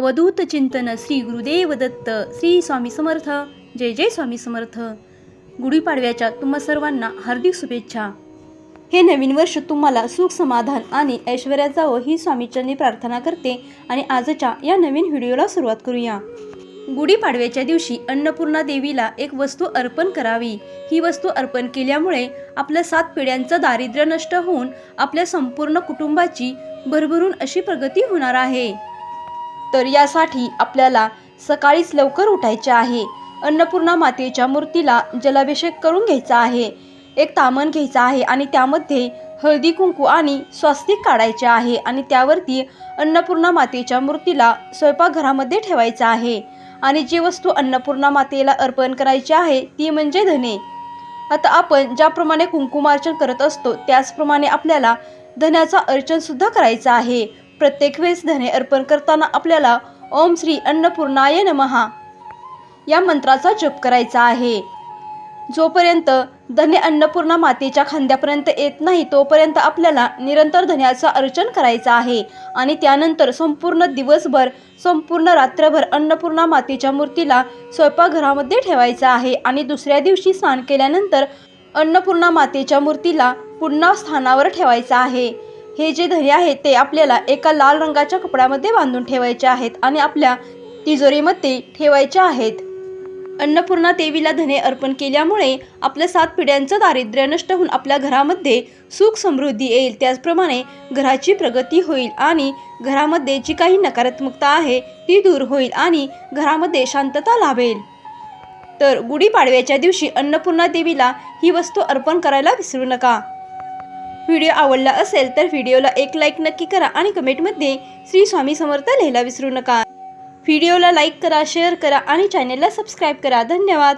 अवधूत चिंतन श्री गुरुदेव दत्त श्री स्वामी समर्थ. जय जय स्वामी समर्थ. गुढीपाडव्याच्या तुम्हा सर्वांना हार्दिक शुभेच्छा. हे नवीन वर्ष तुम्हाला सुख समाधान आणि ऐश्वर्या जावं ही स्वामीचरणी प्रार्थना करते आणि आजच्या या नवीन व्हिडिओला सुरुवात करूया. गुढीपाडव्याच्या दिवशी अन्नपूर्णा देवीला एक वस्तू अर्पण करावी. ही वस्तू अर्पण केल्यामुळे आपल्या सात पिढ्यांचं दारिद्र्य नष्ट होऊन आपल्या संपूर्ण कुटुंबाची भरभरून अशी प्रगती होणार आहे. तर यासाठी आपल्याला सकाळीच लवकर उठायचे आहे. अन्नपूर्णा मातेच्या मूर्तीला जलाभिषेक करून घ्यायचा आहे. एक तामण घ्यायचा आहे आणि त्यामध्ये हळदी कुंकू आणि स्वास्तिक काढायचे आहे आणि त्यावरती अन्नपूर्णा मातेच्या मूर्तीला स्वयंपाकघरामध्ये ठेवायचं आहे. आणि जी वस्तू अन्नपूर्णा मातेला अर्पण करायची आहे ती म्हणजे धने. आता आपण ज्याप्रमाणे कुंकुमार्चन करत असतो त्याचप्रमाणे आपल्याला धन्याचा अर्चनसुद्धा करायचं आहे. प्रत्येक वेळेस धने अर्पण करताना आपल्याला ओम श्री अन्नपूर्णाय नमहा या मंत्राचा जप करायचा आहे. जोपर्यंत धने अन्नपूर्णा मातेच्या खांद्यापर्यंत येत नाही तोपर्यंत आपल्याला निरंतर धन्याचं अर्चन करायचं आहे आणि त्यानंतर संपूर्ण दिवसभर संपूर्ण रात्रभर अन्नपूर्णा मातेच्या मूर्तीला स्वयंपाकघरामध्ये ठेवायचं आहे आणि दुसऱ्या दिवशी स्नान केल्यानंतर अन्नपूर्णा मातेच्या मूर्तीला पुन्हा स्थानावर ठेवायचं आहे. हे जे धने आहेत ते आपल्याला एका लाल रंगाच्या कपड्यामध्ये बांधून ठेवायचे आहेत आणि आपल्या तिजोरीमध्ये ठेवायचे आहेत. अन्नपूर्णा देवीला धने अर्पण केल्यामुळे आपल्या सात पिढ्यांचं दारिद्र्य नष्ट होऊन आपल्या घरामध्ये सुख समृद्धी येईल. त्याचप्रमाणे घराची प्रगती होईल आणि घरामध्ये जी काही नकारात्मकता आहे ती दूर होईल आणि घरामध्ये शांतता लाभेल. तर गुढीपाडव्याच्या दिवशी अन्नपूर्णा देवीला ही वस्तू अर्पण करायला विसरू नका. व्हिडिओ आवडला असेल तर व्हिडिओला एक लाईक नक्की करा आणि कमेंटमध्ये श्री स्वामी समर्थ लिहायला विसरू नका. व्हिडिओला लाईक करा शेअर करा आणि चॅनेलला सबस्क्राईब करा. धन्यवाद.